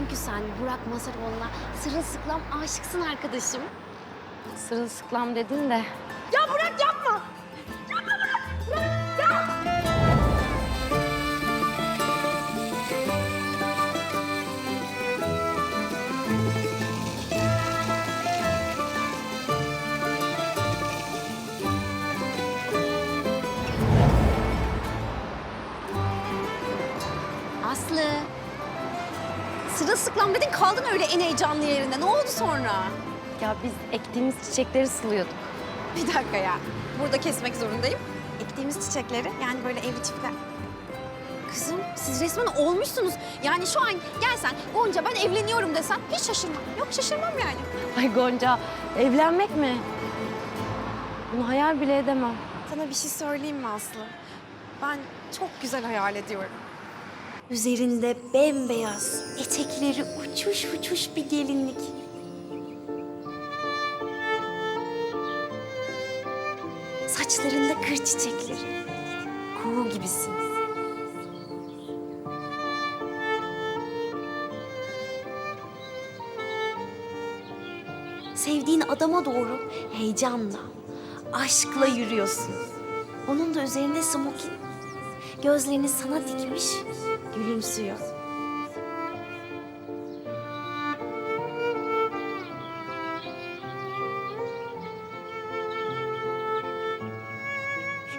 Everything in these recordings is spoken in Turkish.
Çünkü sen Burak Masaroğlu'na sırılsıklam aşıksın arkadaşım. Sırılsıklam dedin de. Ya Burak yapma! Yapma Burak! Burak, ya! Aslı. Sırılsıklam dedin kaldın öyle en heyecanlı yerinde. Ne oldu sonra? Ya biz ektiğimiz çiçekleri sılıyorduk. Bir dakika ya. Burada kesmek zorundayım. Ektiğimiz çiçekleri yani böyle evli çiftler. Kızım siz resmen olmuşsunuz. Yani şu an gelsen Gonca ben evleniyorum desen hiç şaşırmam. Yok şaşırmam yani. Ay Gonca, evlenmek mi? Bunu hayal bile edemem. Sana bir şey söyleyeyim mi Aslı? Ben çok güzel hayal ediyorum. Üzerinde bembeyaz, etekleri uçuş uçuş bir gelinlik. Saçlarında kır çiçekleri. Kuğu gibisin. Sevdiğin adama doğru heyecanla, aşkla yürüyorsun. Onun da üzerinde smokin. Gözlerini sana dikmiş, gülümsüyor.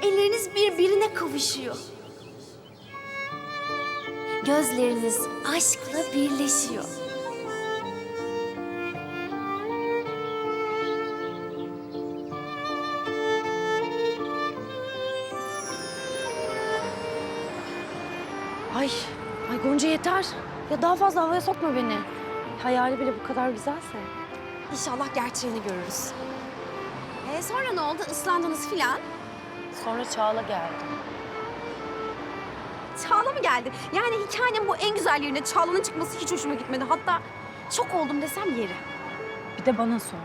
Elleriniz birbirine kavuşuyor. Gözleriniz aşkla birleşiyor. Ay, ay Gonca yeter. Ya daha fazla havaya sokma beni. Hayali bile bu kadar güzelse. İnşallah gerçeğini görürüz. E sonra ne oldu? Islandınız filan. Sonra Çağla geldi. Çağla mı geldi? Yani hikayenin bu en güzel yerine Çağla'nın çıkması hiç hoşuma gitmedi. Hatta şok oldum desem yeri. Bir de bana sor.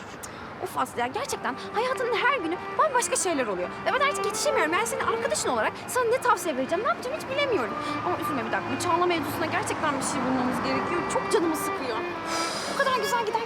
Of Aslı ya gerçekten hayatının her günü bambaşka şeyler oluyor. Ve ben artık yetişemiyorum. Ben senin arkadaşın olarak sana ne tavsiye vereceğim, ne yapacağım hiç bilemiyorum. Ama üzülme bir dakika. Bu Çağla mevzusuna gerçekten bir şey bulmamız gerekiyor. Çok canımı sıkıyor. O kadar güzel giderken